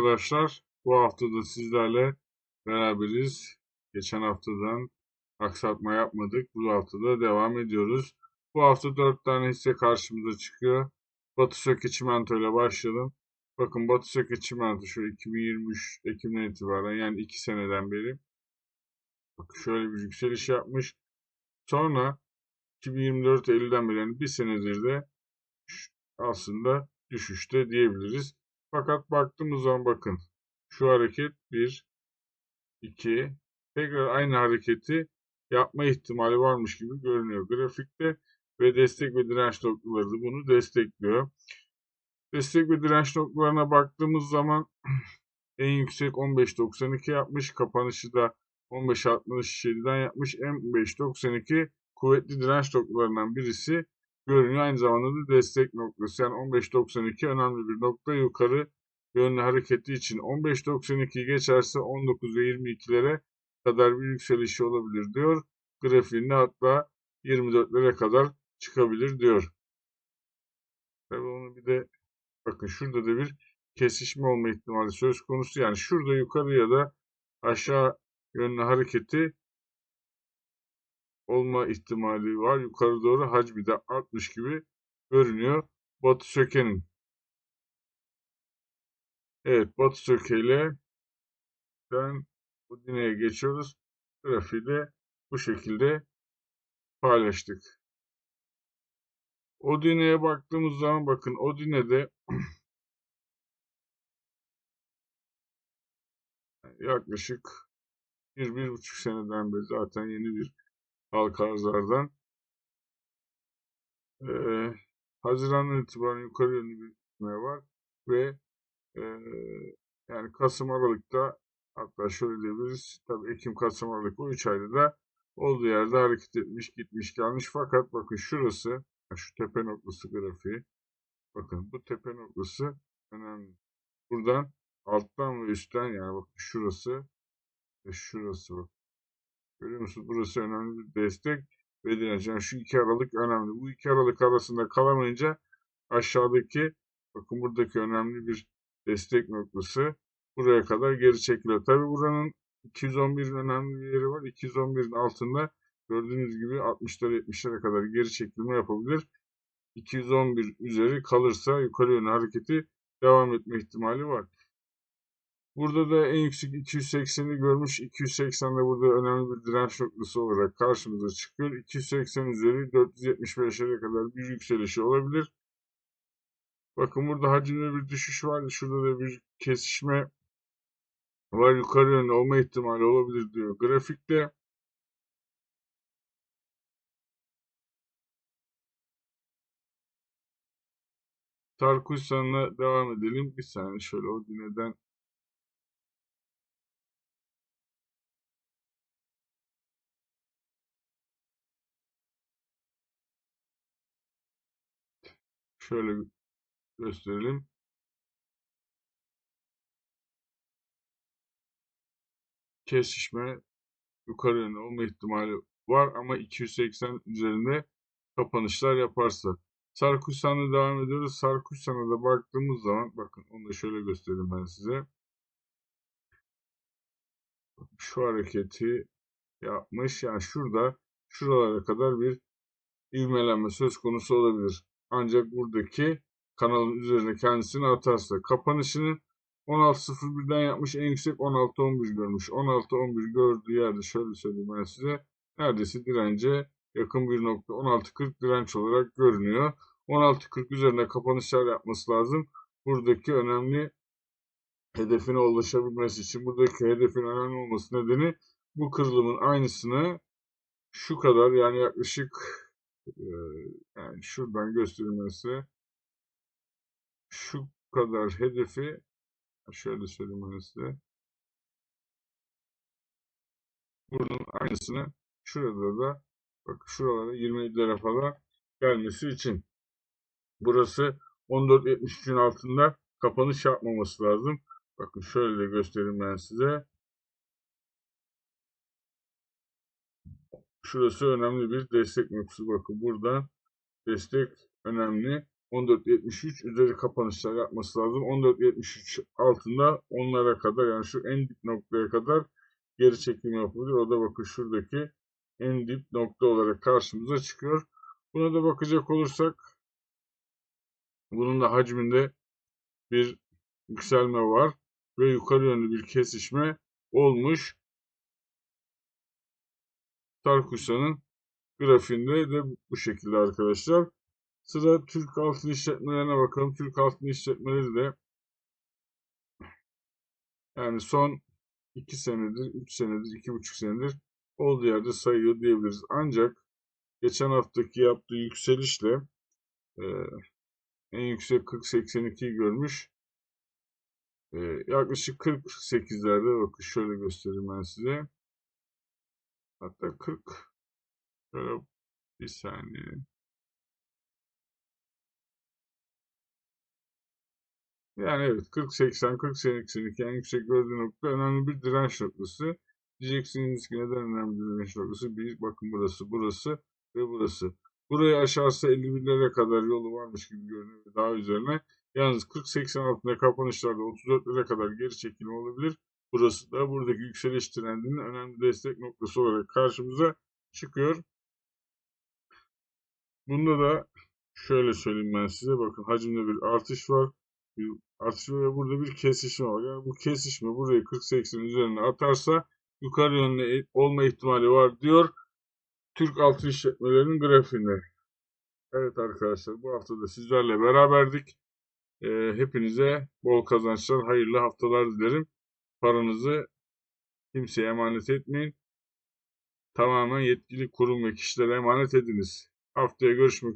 arkadaşlar. Bu hafta da sizlerle beraberiz. Geçen haftadan aksatma yapmadık. Bu hafta da devam ediyoruz. Bu hafta 4 tane hisse karşımıza çıkıyor. Batı Söke Çimento ile başlayalım. Bakın Batı Söke Çimento şu 2023 Ekim'den itibaren yani 2 seneden beri bakın şöyle bir yükseliş yapmış. Sonra 2024 Eylül'den beri yani bir senedir de aslında düşüşte diyebiliriz. Fakat baktığımız zaman bakın şu hareket 1, 2, tekrar aynı hareketi yapma ihtimali varmış gibi görünüyor grafikte ve destek ve direnç noktaları da bunu destekliyor. Destek ve direnç noktalarına baktığımız zaman en yüksek 15.92 yapmış. Kapanışı da 15.67'den yapmış. M5.92 kuvvetli direnç noktalarından birisi görünüyor. Aynı zamanda da destek noktası. Yani 15.92 önemli bir nokta yukarı yönlü hareketi için. 15.92 geçerse 19 ve 22'lere kadar bir yükselişi olabilir diyor. Grafiğinde hatta 24'lere kadar çıkabilir diyor. Tabii onu bir de bakın şurada da bir kesişme olma ihtimali söz konusu. Yani şurada yukarı ya da aşağı yönlü hareketi olma ihtimali var. Yukarı doğru hacmi de artmış gibi görünüyor. Batı sökenin. Evet Batı sökeyle ben bu dineye geçiyoruz. Grafiği de bu şekilde paylaştık. Odine'ye baktığımız zaman bakın Odine'de yaklaşık bir, bir buçuk seneden beri zaten yeni bir halka arzlardan e, Haziran'dan itibaren yukarı yönlü bir gitme var ve e, yani Kasım Aralık'ta hatta şöyle diyebiliriz tabi Ekim Kasım Aralık o 3 ayda da olduğu yerde hareket etmiş gitmiş gelmiş. Fakat bakın şurası şu tepe noktası grafiği bakın bu tepe noktası önemli. Buradan alttan ve üstten yani bakın şurası ve şurası bak Görüyor musunuz? Burası önemli bir destek ve direnç. Şu iki aralık önemli. Bu iki aralık arasında kalamayınca aşağıdaki bakın buradaki önemli bir destek noktası buraya kadar geri çekiliyor. Tabi buranın 211'in önemli bir yeri var. 211'in altında gördüğünüz gibi 60'lara 70'lere kadar geri çekilme yapabilir. 211 üzeri kalırsa yukarı yönlü hareketi devam etme ihtimali var. Burada da en yüksek 280'i görmüş. 280 de burada önemli bir direnç noktası olarak karşımıza çıkıyor. 280 üzeri 475'lere kadar bir yükselişi olabilir. Bakın burada hacimde bir düşüş var. Şurada da bir kesişme var. Yukarı yönlü olma ihtimali olabilir diyor grafikte. Tarkusyan'la devam edelim. Bir saniye şöyle o dineden Şöyle gösterelim. Kesişme yukarı yönlü olma ihtimali var ama 280 üzerinde kapanışlar yaparsa. Sarkuşsan'a devam ediyoruz. Sarkuşsan'a da baktığımız zaman bakın onu da şöyle göstereyim ben size. Şu hareketi yapmış. Yani şurada şuralara kadar bir ivmelenme söz konusu olabilir. Ancak buradaki kanalın üzerine kendisini atarsa kapanışını 16.01'den yapmış en yüksek 16.11 görmüş. 16.11 gördüğü yerde şöyle söyleyeyim ben size neredeyse dirence yakın bir nokta 16.40 direnç olarak görünüyor. 16.40 üzerine kapanışlar yapması lazım. Buradaki önemli hedefine ulaşabilmesi için buradaki hedefin önemli olması nedeni bu kırılımın aynısını şu kadar yani yaklaşık yani şuradan gösterilmesi şu kadar hedefi şöyle söyleyeyim size bunun aynısını şurada da bak şuralara 27'lere falan gelmesi için burası 14.73'ün altında kapanış yapmaması lazım. Bakın şöyle göstereyim ben size. Şurası önemli bir destek noktası. Bakın burada destek önemli. 14.73 üzeri kapanışlar yapması lazım. 14.73 altında onlara kadar yani şu en dip noktaya kadar geri çekim yapılıyor. O da bakın şuradaki en dip nokta olarak karşımıza çıkıyor. Buna da bakacak olursak bunun da hacminde bir yükselme var ve yukarı yönlü bir kesişme olmuş. Tarkusa'nın grafiğinde de bu şekilde arkadaşlar. Sıra Türk altın işletmelerine bakalım. Türk altın işletmeleri de yani son 2 senedir, 3 senedir, 2,5 senedir olduğu yerde sayıyor diyebiliriz. Ancak geçen haftaki yaptığı yükselişle e, en yüksek 40.82'yi görmüş. E, yaklaşık 48'lerde bakın şöyle göstereyim ben size. Hatta 40 şöyle bir saniye. Yani evet 40-80, 40-82 en yüksek gördüğü nokta önemli bir direnç noktası. Diyeceksiniz ki neden önemli bir direnç noktası? Bir bakın burası, burası ve burası. Burayı aşarsa 51'lere kadar yolu varmış gibi görünüyor daha üzerine. Yalnız 40-80 altında kapanışlarda 34'lere kadar geri çekilme olabilir. Burası da buradaki yükseliş trendinin önemli destek noktası olarak karşımıza çıkıyor. Bunda da şöyle söyleyeyim ben size. Bakın hacimde bir artış var. Bir artış ve burada bir kesişme var. Yani bu kesişme burayı 40-80 üzerine atarsa yukarı yönlü olma ihtimali var diyor. Türk altın işletmelerinin grafiğinde. Evet arkadaşlar bu hafta da sizlerle beraberdik. Ee, hepinize bol kazançlar, hayırlı haftalar dilerim. Paranızı kimseye emanet etmeyin. Tamamen yetkili kurum ve kişilere emanet ediniz. Haftaya görüşmek